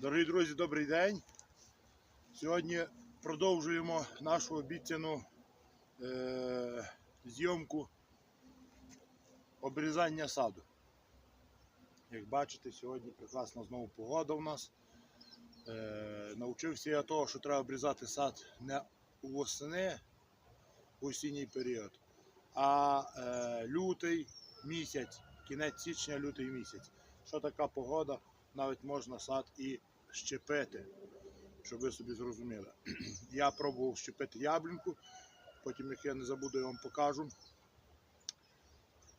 Дорогі друзі, добрий день. Сьогодні продовжуємо нашу обіцяну е- зйомку обрізання саду. Як бачите, сьогодні прекрасна знову погода у нас. Е- навчився я того, що треба обрізати сад не восени, в осінній період, а е- лютий місяць, кінець січня, лютий місяць. Що така погода? навіть можна сад і щепити, щоб ви собі зрозуміли. Я пробував щепити яблуньку, потім, як я не забуду, я вам покажу.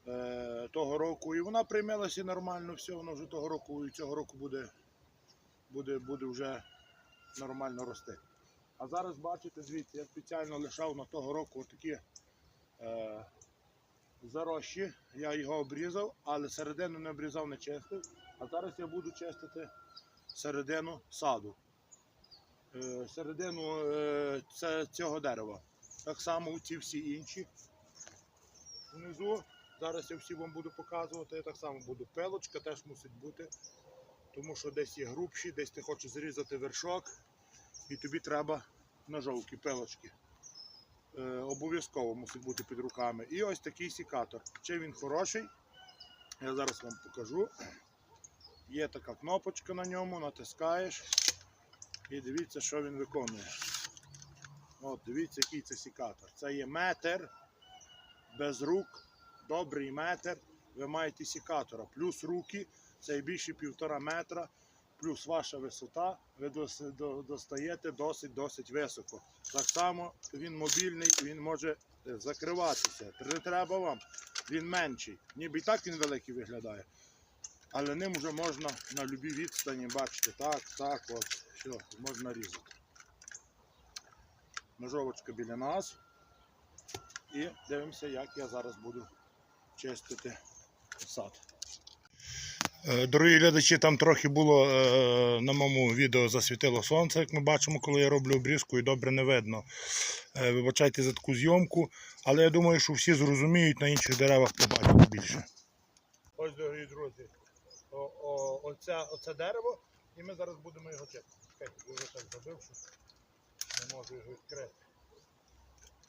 Е, того року, і вона приймалася нормально, все, воно вже того року і цього року буде, буде, буде вже нормально рости. А зараз бачите, звідси, я спеціально лишав на того року такі е, зарощі. Я його обрізав, але середину не обрізав, не чистив. А зараз я буду чистити середину саду. Е, середину е, цього дерева. Так само ці всі інші. Внизу. Зараз я всі вам буду показувати. Я так само буду. Пилочка теж мусить бути. Тому що десь є грубші, десь ти хочеш зрізати вершок, і тобі треба ножовки, пилочки. Е, обов'язково мусить бути під руками. І ось такий сікатор. Чи він хороший? Я зараз вам покажу. Є така кнопочка на ньому, натискаєш і дивіться, що він виконує. От, дивіться, який це сікатор. Це є метр без рук, добрий метр. Ви маєте сікатора. Плюс руки, це є більше півтора метра, плюс ваша висота, ви достаєте досить-досить високо. Так само він мобільний, він може е, закриватися. Не треба вам, він менший. Ніби і так він великий виглядає. Але ним вже можна на любій відстані, бачите, так, так, от, все, можна різати. Ножовочка біля нас. І дивимося, як я зараз буду чистити сад. Е, Дорогі глядачі, там трохи було е, на моєму відео засвітило сонце, як ми бачимо, коли я роблю обрізку і добре не видно. Е, Вибачайте за таку зйомку, але я думаю, що всі зрозуміють на інших деревах побачити більше. Ось, дорогі друзі, о, оце дерево, і ми зараз будемо його чекати. Чекайте, вже так забив, що не можу його відкрити.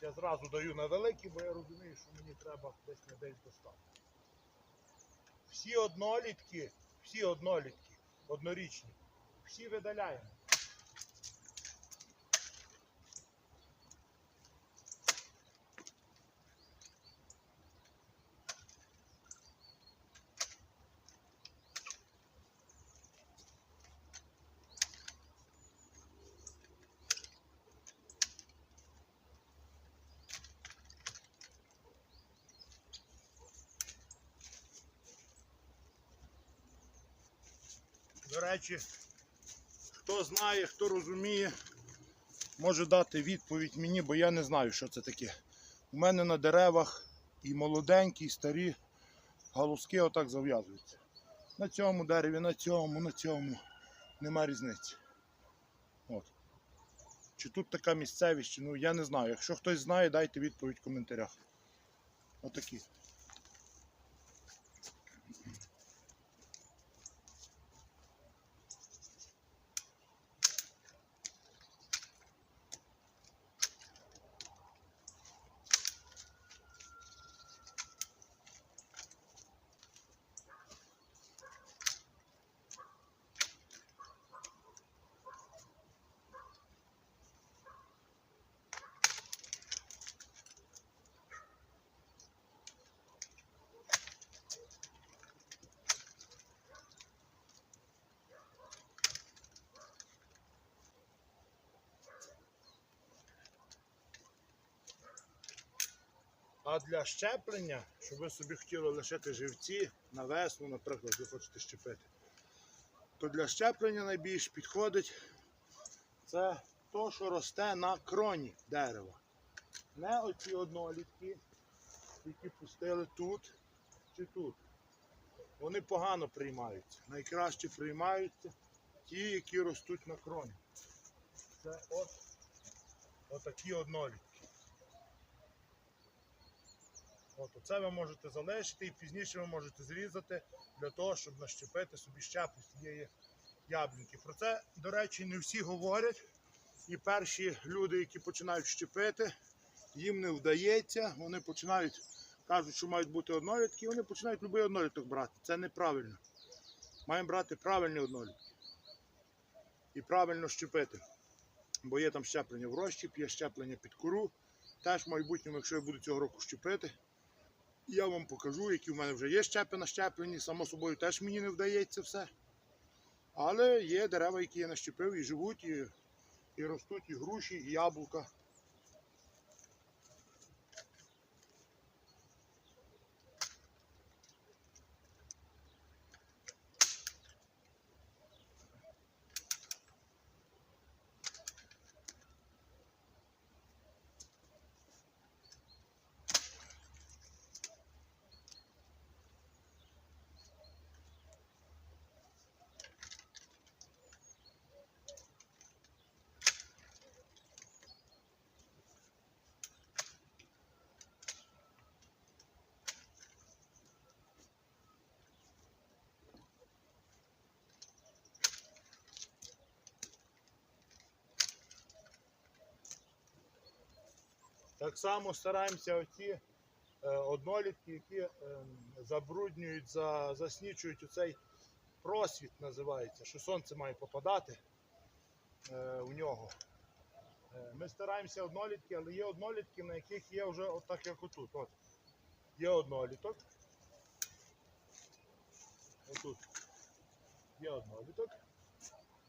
Я зразу даю на великий, бо я розумію, що мені треба десь на день достати. Всі однолітки, всі однолітки, однорічні, всі видаляємо. До речі, хто знає, хто розуміє, може дати відповідь мені, бо я не знаю, що це таке. У мене на деревах і молоденькі, і старі галузки отак зав'язуються. На цьому дереві, на цьому, на цьому. Нема різниці. От. Чи тут така місцевість, ну я не знаю. Якщо хтось знає, дайте відповідь в коментарях. Отакі. А для щеплення, щоб ви собі хотіли лишити живці на весну, наприклад, ви хочете щепити, то для щеплення найбільш підходить це то, що росте на кроні дерева. Не оці однолітки, які пустили тут чи тут. Вони погано приймаються. Найкраще приймаються ті, які ростуть на кроні. Це от отакі однолітки. От оце ви можете залишити і пізніше ви можете зрізати для того, щоб нащепити собі щеплю з цієї яблуньки. Про це, до речі, не всі говорять. І перші люди, які починають щепити, їм не вдається, вони починають, кажуть, що мають бути однолітки, і вони починають будь-який одноліток брати. Це неправильно. Маємо брати правильні однолітки. І правильно щепити. Бо є там щеплення в розчіп, є щеплення під кору. Теж в майбутньому, якщо я буду цього року щепити, я вам покажу, які в мене вже є щепи на щеплені. Само собою теж мені не вдається все. Але є дерева, які я нащепив і живуть, і, і ростуть, і груші, і яблука. Так само стараємося оці е, однолітки, які е, забруднюють, за, заснічують оцей просвіт, називається, що сонце має попадати е, у нього. Е, ми стараємося однолітки, але є однолітки, на яких є вже отак, як отут. От. Є одноліток. Отут. Є одноліток.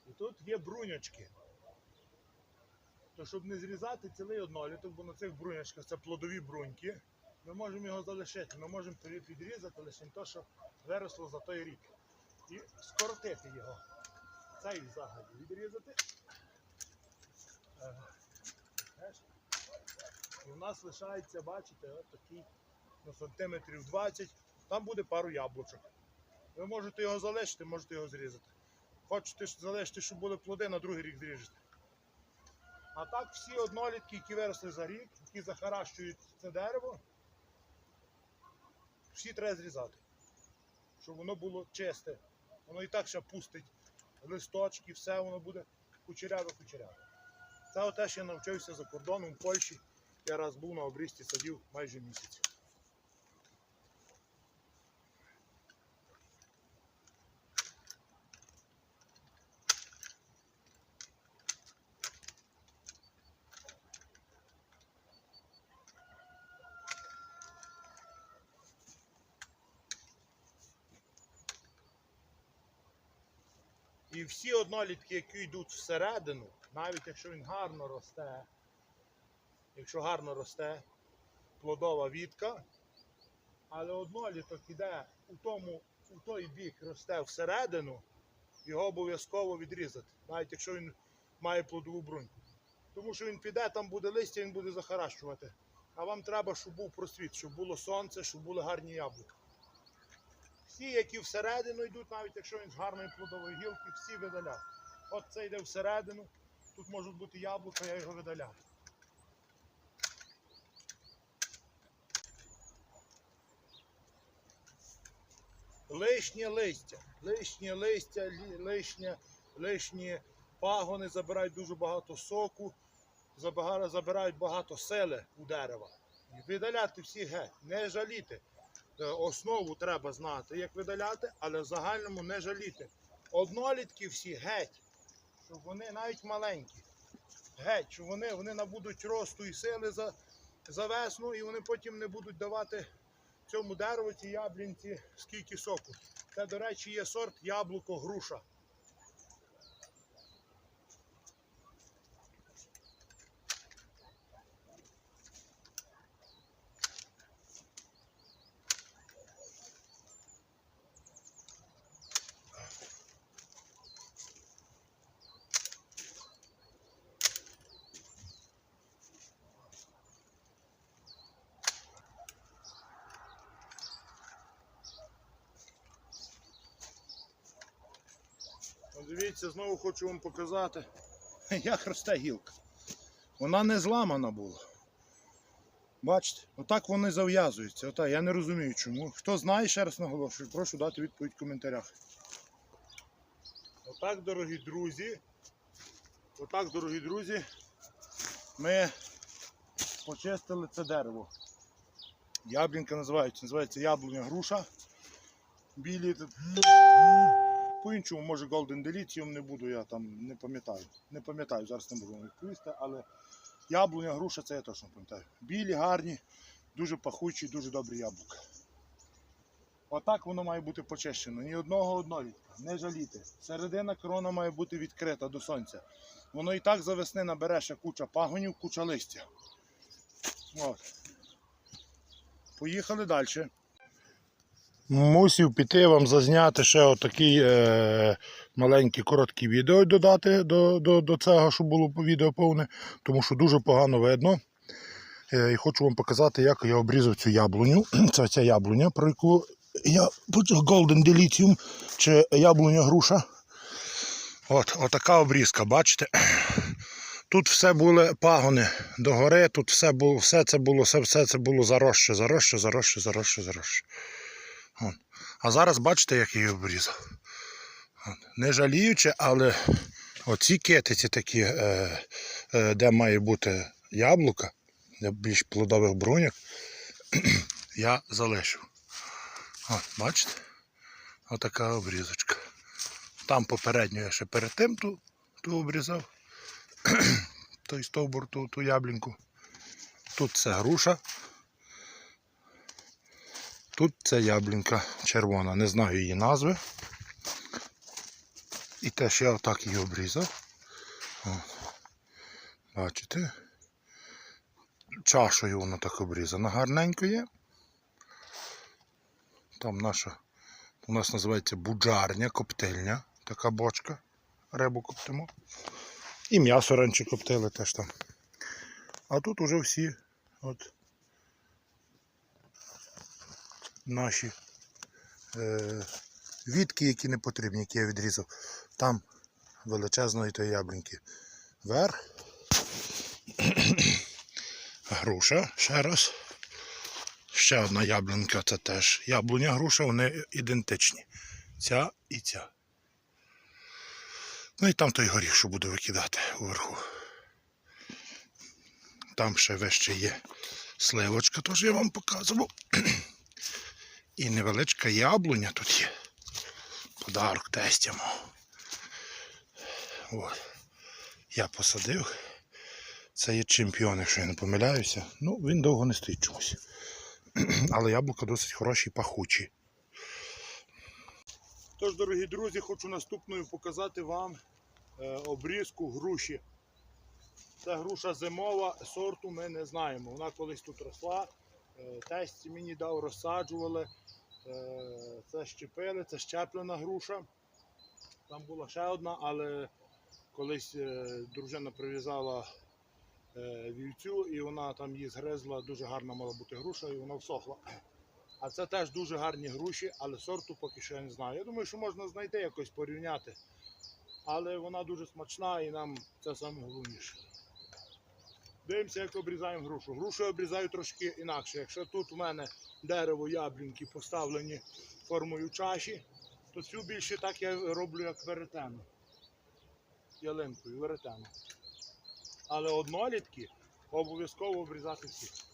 І тут є брунячки. То щоб не зрізати цілий одноліток, бо на цих брунячках це плодові бруньки, ми можемо його залишити. Ми можемо під- підрізати лише те, що виросло за той рік. І скоротити його. Цей взагалі відрізати. Е. І в нас лишається, бачите, такий на сантиметрів 20. Там буде пару яблучок. Ви можете його залишити, можете його зрізати. Хочете залишити, щоб були плоди, на другий рік зріжете. А так всі однолітки, які виросли за рік, які захаращують це дерево, всі треба зрізати. Щоб воно було чисте. Воно і так ще пустить листочки, все воно буде кучеряве-кучеряве. Це те, що я навчився за кордоном в Польщі. Я раз був на обрізці садів майже місяць. Всі однолітки, які йдуть всередину, навіть якщо він гарно росте, якщо гарно росте плодова вітка, але одноліток іде у тому, у той бік росте всередину, його обов'язково відрізати, навіть якщо він має плодову бруньку. Тому що він піде, там буде листя, він буде захаращувати. А вам треба, щоб був просвіт, щоб було сонце, щоб були гарні яблука. Всі, які всередину йдуть, навіть якщо він з гарної плодової гілки, всі видаляють. От це йде всередину, тут можуть бути яблука, я його видаляю. Лишнє листя, лишнє листя, лишнє, лишні пагони забирають дуже багато соку, забирають багато сили у дерева. Видаляти всі геть, не жаліти. Е, Основу треба знати, як видаляти, але в загальному не жаліти. Однолітки всі геть, щоб вони навіть маленькі. Геть, щоб вони, вони набудуть росту і сили за, за весну, і вони потім не будуть давати цьому дереву, ці яблінці, скільки соку. Це, до речі, є сорт яблуко Дивіться, знову хочу вам показати, як росте гілка. Вона не зламана була. Бачите, отак вони зав'язуються. Отак. Я не розумію чому. Хто знає, ще раз наголошую, прошу дати відповідь в коментарях. Отак, дорогі друзі. Отак, дорогі друзі. Ми почистили це дерево. Яблінка називається, називається яблуня груша. Білі. тут. По-іншому, може Golden Delicium не буду, я там не пам'ятаю. Не пам'ятаю, зараз не можу відповісти, але яблуня, груша це я точно пам'ятаю. Білі, гарні, дуже пахучі, дуже добрі яблука. Отак воно має бути почищено. Ні одного однолітка. Не жаліти. Середина крона має бути відкрита до сонця. Воно і так за весни набере ще куча пагонів, куча листя. От. Поїхали далі. Мусів піти вам зазняти ще отакий е, маленький короткий відео додати до, до, до цього, щоб було відео повне, тому що дуже погано видно. Е, і хочу вам показати, як я обрізав цю яблуню. Це ця яблуня, про яку я Golden Delicium чи яблуня груша. От, отака обрізка, бачите? Тут все були пагони догори, тут все було, все це було, все, все це було заросше, заросше, заросше, заросше, заросше. От. А зараз бачите, як її обрізав. Не жаліючи, але оці китиці такі, е, е, де має бути яблука, для більш плодових бруньок, я залишив. От, бачите? Отака обрізочка. Там попередньо я ще перед тим ту, ту обрізав. Той стовбур, ту, ту яблінку. Тут це груша. Тут це яблінка червона, не знаю її назви. І теж я отак її обрізав. Бачите? Чашою воно так обрізано гарненько є. Там наша, у нас називається буджарня, коптильня, така бочка. Рибу коптимо. І м'ясо раніше коптили теж там. А тут уже всі от наші е, відки, які не потрібні, які я відрізав. Там величезної тої яблуньки. Верх. Груша, ще раз. Ще одна яблунька, це теж яблуня, груша, вони ідентичні. Ця і ця. Ну і там той горіх, що буду викидати уверху. Там ще вище є сливочка, теж я вам показував. І невеличка яблуня тут є. Подарок тестя мого. От. Я посадив. Це є чемпіон, якщо я не помиляюся. Ну, він довго не стоїть чомусь. Але яблука досить хороші і пахучі. Тож, дорогі друзі, хочу наступною показати вам е, обрізку груші. Це груша зимова, сорту ми не знаємо. Вона колись тут росла. Е, Тесть мені дав, розсаджували. Е, Це щепили, це щеплена груша. Там була ще одна, але колись е, дружина прив'язала вівцю і вона там її згризла, дуже гарна мала бути груша і вона всохла. А це теж дуже гарні груші, але сорту поки що я не знаю. Я думаю, що можна знайти якось порівняти. Але вона дуже смачна і нам це саме головніше. Дивимося, як обрізаємо грушу. Грушу я обрізаю трошки інакше. Якщо тут у мене дерево яблінки поставлені формою чаші, то цю більше так я роблю, як веретену. Ялинкою, веретену. Але однолітки обов'язково обрізати всі.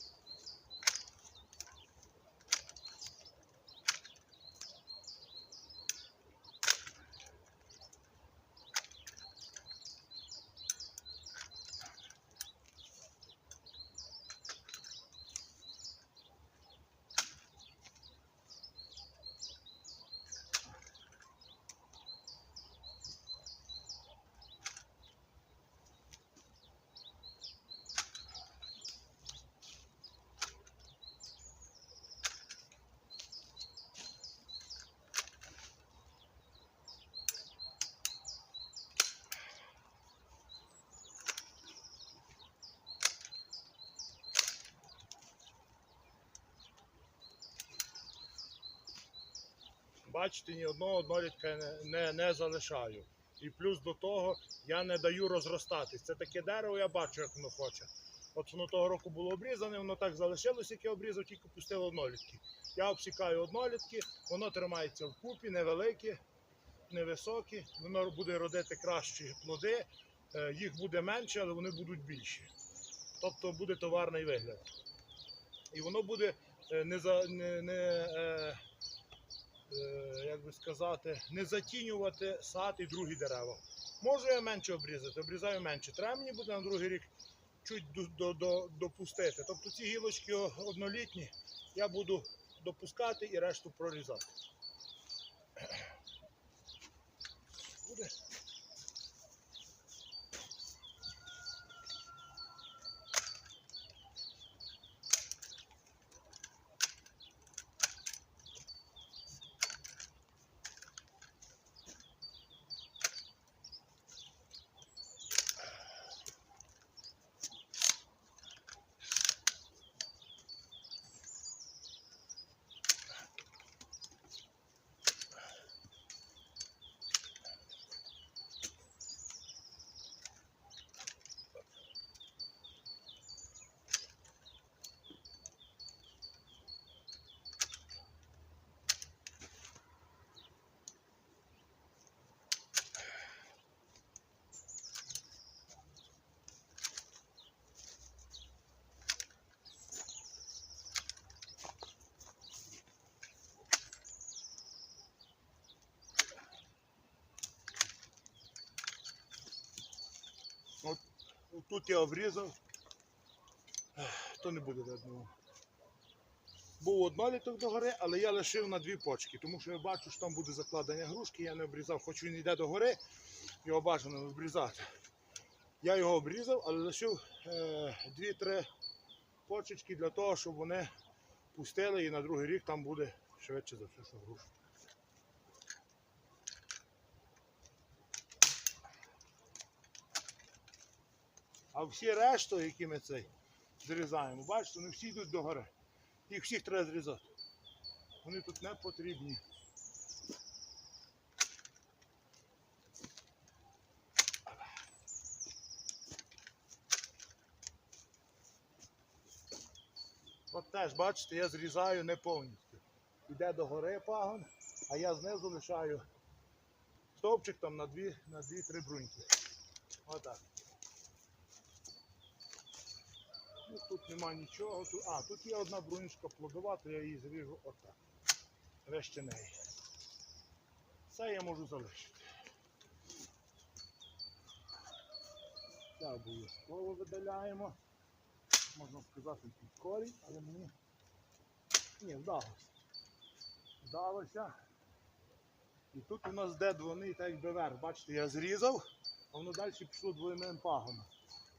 Бачите, ні одного однолітка не, не, не залишаю. І плюс до того я не даю розростатись. Це таке дерево, я бачу, як воно хоче. От воно того року було обрізане, воно так залишилось, як я обрізав, тільки пустило однолітки. Я обсікаю однолітки, воно тримається вкупі, невелике. невисокі, воно буде родити кращі плоди, е, їх буде менше, але вони будуть більші. Тобто буде товарний вигляд. І воно буде е, не, за, не, не е, як би сказати, не затінювати сад і другі дерева. Можу я менше обрізати, обрізаю менше. Треба мені буде на другий рік чуть до, до, допустити. Тобто ці гілочки однолітні я буду допускати і решту прорізати. Буде. От, тут я обрізав, то не буде видно. Був одноліток догори, але я лишив на дві почки, тому що я бачу, що там буде закладення грушки, я не обрізав, хоч він йде догори, його бажано обрізати. Я його обрізав, але лишив е, дві-три почечки для того, щоб вони пустили і на другий рік там буде швидше за все, що груша. А всі решту, які ми цей зрізаємо, бачите, вони всі йдуть догори. Їх всіх треба зрізати. Вони тут не потрібні. От теж, бачите, я зрізаю не повністю. Йде до гори пагон, а я знизу лишаю стовпчик там на дві, на дві-три бруньки. Отак. Ну, тут нема нічого. Тут, а, тут є одна брунька плодова, то я її зріжу отак. Решті неї. Це я можу залишити. Це обов'язково видаляємо. Можна сказати під корінь, але мені ні, вдалося. Вдалося. І тут у нас де двойний так якби верх. Бачите, я зрізав, а воно далі пішло двойним пагоном.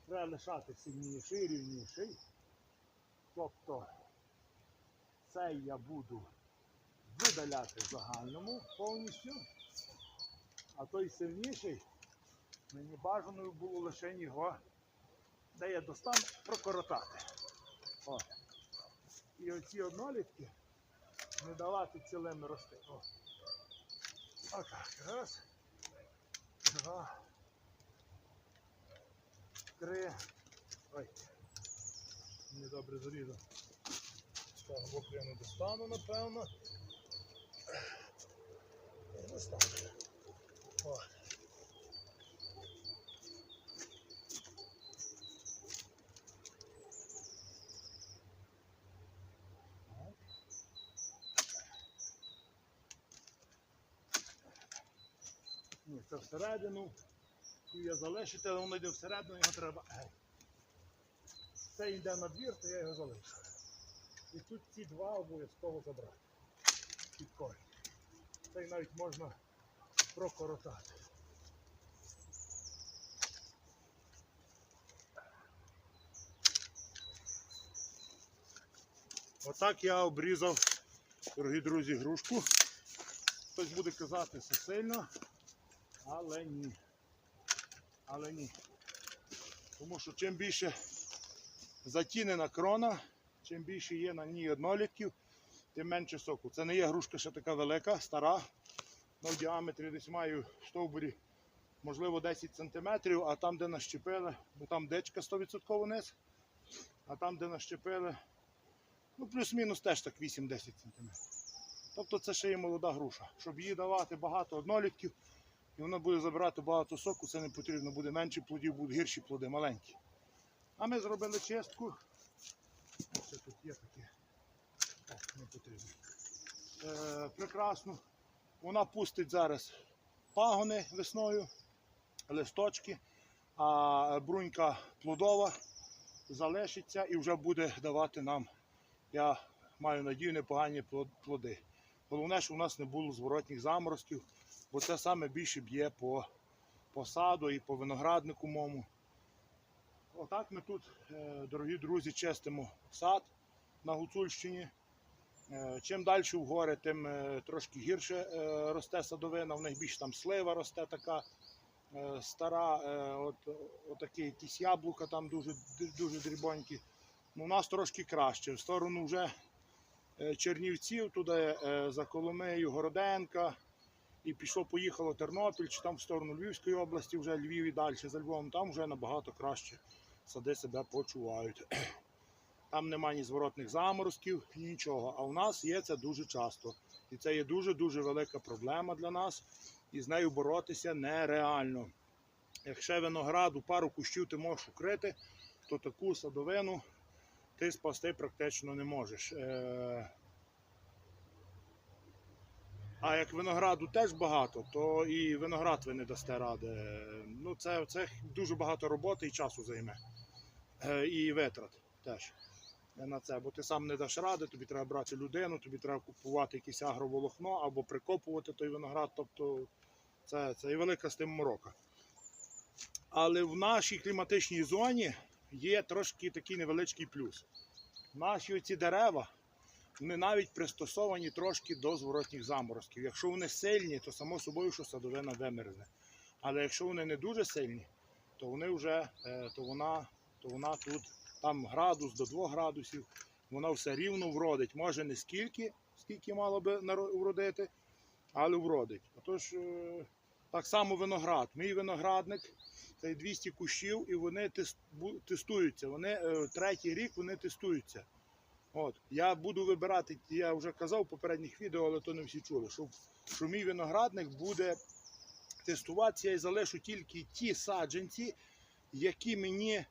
Треба лишати сильніший, рівніший. Тобто цей я буду видаляти загальному повністю. А той сильніший мені бажаною було лише його, де я достану, прокоротати. О. І оці однолітки не давати цілими рости. О. Отак. Раз. Два. Три. Ой. Недобре зарізав. З того боку я не достану, напевно. Не достану. О. Так. Ні, це всередину. Я залишити, але воно йде всередину, його треба. Це йде на двір, то я його залишу. І тут ці два обов'язково забрати. Під корінь. Цей навіть можна прокоротати. Отак я обрізав, дорогі друзі, грушку. Хтось буде казати, що сильно, але ні. Але ні. Тому що чим більше затінена крона, чим більше є на ній однолітків, тим менше соку. Це не є грушка ще така велика, стара. Ну, в діаметрі десь маю в стовбурі, можливо, 10 см, а там, де нащепили, бо там дечка 100% низ, а там, де нащепили, ну плюс-мінус теж так 8-10 см. Тобто це ще є молода груша. Щоб їй давати багато однолітків, і вона буде забирати багато соку, це не потрібно, буде менше плодів, будуть гірші плоди, маленькі. А ми зробили чистку. Ще тут є таке. О, не потрібно. Е, прекрасно. Вона пустить зараз пагони весною, листочки, а брунька плодова залишиться і вже буде давати нам, я маю надію, непогані плоди. Головне, щоб у нас не було зворотніх заморозків, бо це саме більше б'є по, по саду і по винограднику мому. Отак ми тут, е, дорогі друзі, чистимо сад на Гуцульщині. Е, Чим далі в гори, тим е, трошки гірше росте садовина. В них більш там слива росте така стара, от, отакі якісь яблука там дуже, дуже дрібонькі. Ну, у нас трошки краще. В сторону вже Чернівців, туди за Коломиєю, Городенка. І пішло, поїхало Тернопіль, чи там в сторону Львівської області, вже Львів і далі за Львовом, там вже набагато краще сади себе почувають. Там немає ні зворотних заморозків, нічого. А у нас є це дуже часто. І це є дуже-дуже велика проблема для нас. І з нею боротися нереально. Якщо винограду пару кущів ти можеш укрити, то таку садовину ти спасти практично не можеш. Е, А як винограду теж багато, то і виноград ви не дасте ради. Ну, це, це дуже багато роботи і часу займе. Е, І витрат теж на це. Бо ти сам не даш ради, тобі треба брати людину, тобі треба купувати якесь агроволокно або прикопувати той виноград. Тобто це, це і велика з тим морока. Але в нашій кліматичній зоні є трошки такий невеличкий плюс. Наші оці дерева, вони навіть пристосовані трошки до зворотніх заморозків. Якщо вони сильні, то само собою, що садовина вимерзне. Але якщо вони не дуже сильні, то вони вже е, то вона, то вона тут там градус до 2 градусів, вона все рівно вродить. Може не скільки, скільки мало би вродити, але вродить. Отож, е, так само виноград. Мій виноградник це 200 кущів, і вони тестуються. Вони е, третій рік вони тестуються. От. Я буду вибирати, я вже казав в попередніх відео, але то не всі чули, що, що мій виноградник буде тестуватися і залишу тільки ті саджанці, які мені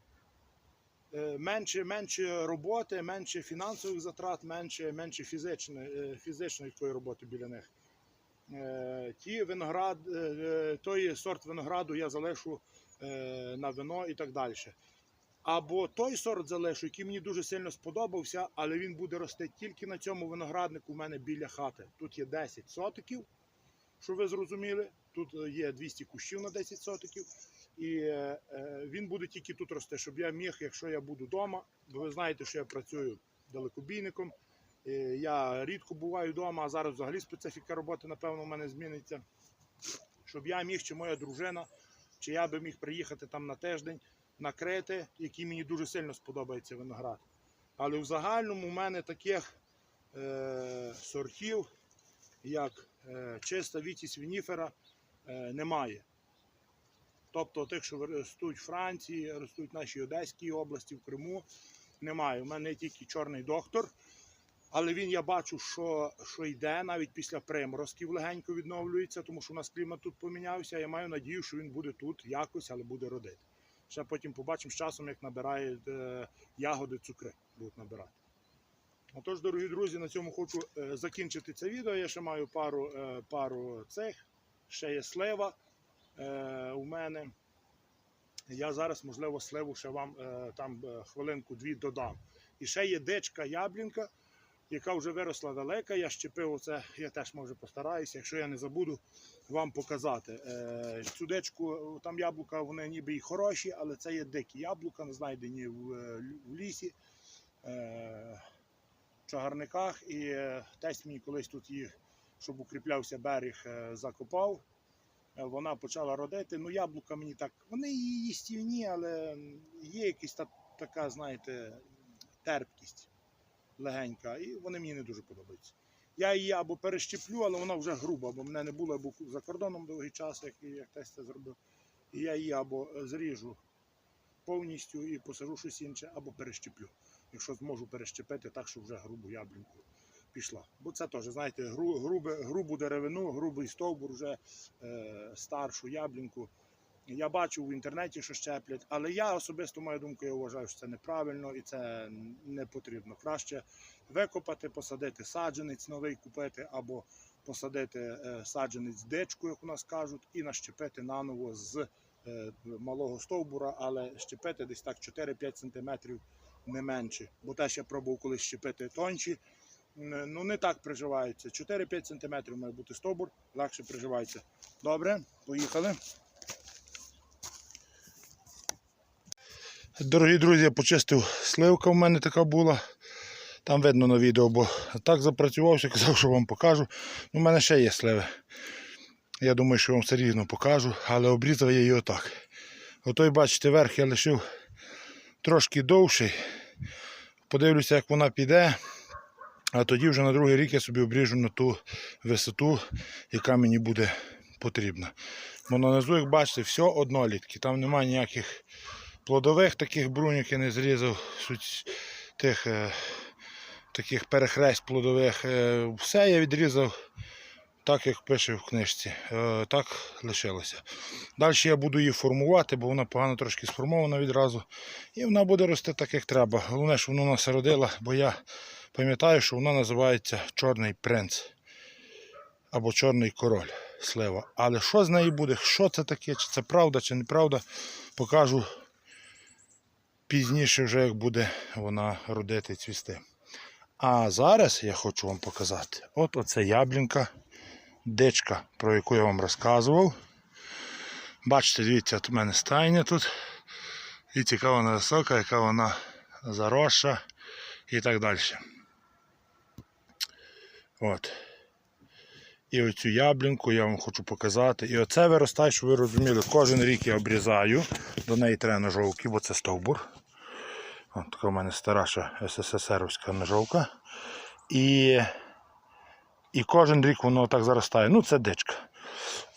е, менше, менше роботи, менше фінансових затрат, менше, менше фізичної, е, фізичної такої роботи біля них. Е, Ті виноград, той сорт винограду я залишу на вино і так далі. Або той сорт залишу, який мені дуже сильно сподобався, але він буде рости тільки на цьому винограднику у мене біля хати. Тут є 10 сотиків, що ви зрозуміли. Тут е, є 200 кущів на 10 сотиків. І е, е, він буде тільки тут рости, щоб я міг, якщо я буду вдома, бо ви знаєте, що я працюю далекобійником. е, Я рідко буваю вдома, а зараз взагалі специфіка роботи, напевно, у мене зміниться. Щоб я міг, чи моя дружина, чи я би міг приїхати там на тиждень, накрити, який мені дуже сильно сподобається виноград. Але в загальному у мене таких е, сортів, як е, чиста вітість вініфера, е, немає. Тобто тих, що ростуть в Франції, ростуть в нашій Одеській області, в Криму, немає. У мене тільки чорний доктор. Але він я бачу, що, що йде навіть після приморозків легенько відновлюється, тому що у нас клімат тут помінявся. Я маю надію, що він буде тут якось, але буде родити. Ще потім побачимо з часом, як набирає е, ягоди, цукри будуть набирати. Отож, дорогі друзі, на цьому хочу е, закінчити це відео. Я ще маю пару, е, пару цих, ще є слива у мене. Я зараз, можливо, сливу ще вам там хвилинку-дві додам. І ще є дичка яблінка, яка вже виросла далека. Я щепив оце, я теж може постараюся, якщо я не забуду вам показати. Е, цю дичку, там яблука, вони ніби і хороші, але це є дикі яблука, знайдені в, е, лісі, е, в чагарниках. І тесть мені колись тут їх, щоб укріплявся берег, закопав. Вона почала родити. Ну, яблука мені так, вони і їстівні, але є якась та, така, знаєте, терпкість легенька, і вони мені не дуже подобаються. Я її або перещеплю, але вона вже груба, бо мене не було або за кордоном довгий час, як, як тесть це зробив. І я її або зріжу повністю і посажу щось інше, або перещеплю. Якщо зможу перещепити так, щоб вже грубу яблуньку пішла. Бо це теж, знаєте, гру, грубе, грубу деревину, грубий стовбур, вже е, старшу яблінку. Я бачу в інтернеті, що щеплять, але я особисто мою думку, я вважаю, що це неправильно і це не потрібно. Краще викопати, посадити саджанець новий купити або посадити е, саджанець дичку, як у нас кажуть, і нащепити наново з е, малого стовбура, але щепити десь так 4-5 см не менше. Бо теж я пробував колись щепити тонші. Ну не так приживаються. 4-5 см має бути стовбур, легше приживається. Добре, поїхали. Дорогі друзі, я почистив сливка в мене така була. Там видно на відео, бо так запрацювався, казав, що вам покажу. У мене ще є сливи. Я думаю, що вам все рівно покажу, але обрізав я її отак. Отой, бачите, верх я лишив трошки довший. Подивлюся, як вона піде. А тоді вже на другий рік я собі обріжу на ту висоту, яка мені буде потрібна. Бо на низу, як бачите, все однолітки. Там немає ніяких плодових таких бруньок я не зрізав, суть тих е, таких перехрест плодових. Е, все я відрізав так, як пише в книжці. Е, так лишилося. Далі я буду її формувати, бо вона погано трошки сформована відразу. І вона буде рости так, як треба. Головне, що вона нас родила, бо я пам'ятаю, що вона називається Чорний принц або Чорний король слива. Але що з нею буде, що це таке, чи це правда, чи неправда, покажу пізніше, вже як буде вона родити цвісти. А зараз я хочу вам показати. От оце яблінка, дичка, про яку я вам розказував. Бачите, дивіться, от у мене стайня тут. І яка вона висока, яка вона заросша і так далі. От. І оцю яблінку я вам хочу показати. І оце виростає, щоб ви розуміли, кожен рік я обрізаю. До неї треба ножовки, бо це стовбур. От така в мене стара ще ножовка. І, і кожен рік воно так заростає. Ну, це дичка.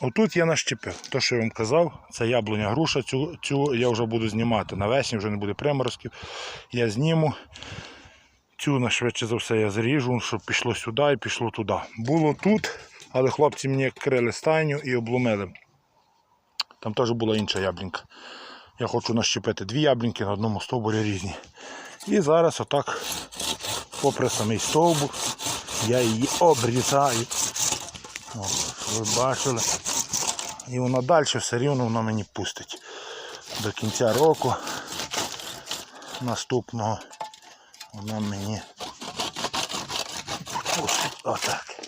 Отут я нащепив. То, що я вам казав, це яблуня груша. Цю, цю я вже буду знімати. Навесні вже не буде приморозків. Я зніму. Цю на швидше за все я зріжу, щоб пішло сюди і пішло туди. Було тут, але хлопці мені крили стайню і обломили. Там теж була інша яблінка. Я хочу нащепити дві яблінки на одному стовбурі різні. І зараз отак, попри самий стовбур, я її обрізаю. О, ви бачили. І вона далі все рівно вона мені пустить. До кінця року наступного вона мені пустить отак.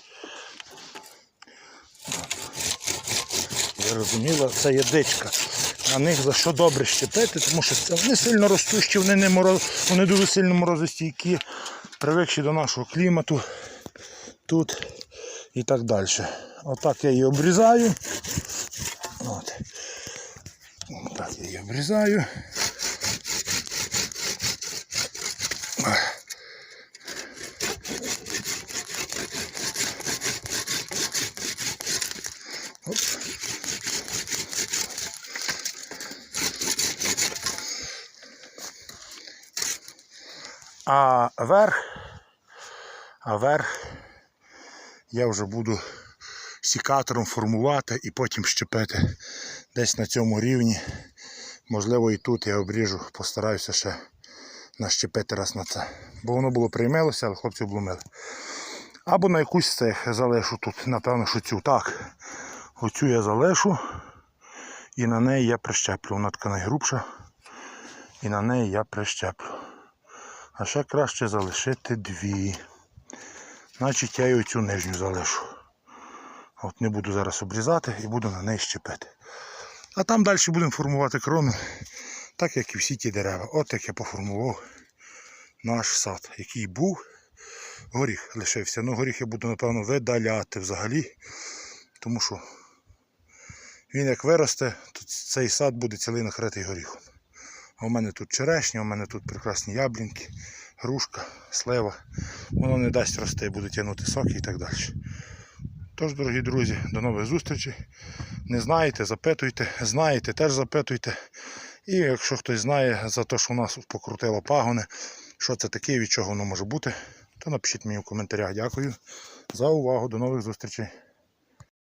Ви розуміли, це є дичка. На них за що добре щепити, тому що це вони сильно ростущі, вони не мороз, вони дуже сильно морозостійкі, привикші до нашого клімату тут і так далі. Отак я її обрізаю. От. Отак я її обрізаю. А верх, я вже буду сікатором формувати і потім щепити десь на цьому рівні. Можливо і тут я обріжу, постараюся ще нащепити раз на це. Бо воно було приймилося, але хлопці обломили. Або на якусь з цих залишу тут, напевно, що цю. Так, оцю я залишу і на неї я прищеплю. Вона така найгрубша. І на неї я прищеплю. А ще краще залишити дві. Значить я і оцю нижню залишу. От не буду зараз обрізати і буду на неї щепити. А там далі будемо формувати крону, так як і всі ті дерева. От як я поформував наш сад, який був. Горіх лишився. Ну горіх я буду, напевно, видаляти взагалі. Тому що він як виросте, то цей сад буде цілий накритий горіхом. У мене тут черешня, у мене тут прекрасні яблінки, грушка, слива. Воно не дасть рости, буде тягнути соки і так далі. Тож, дорогі друзі, до нових зустрічей. Не знаєте, запитуйте, знаєте, теж запитуйте. І якщо хтось знає за те, що у нас покрутило пагони, що це таке, від чого воно може бути, то напишіть мені в коментарях. Дякую за увагу. До нових зустрічей.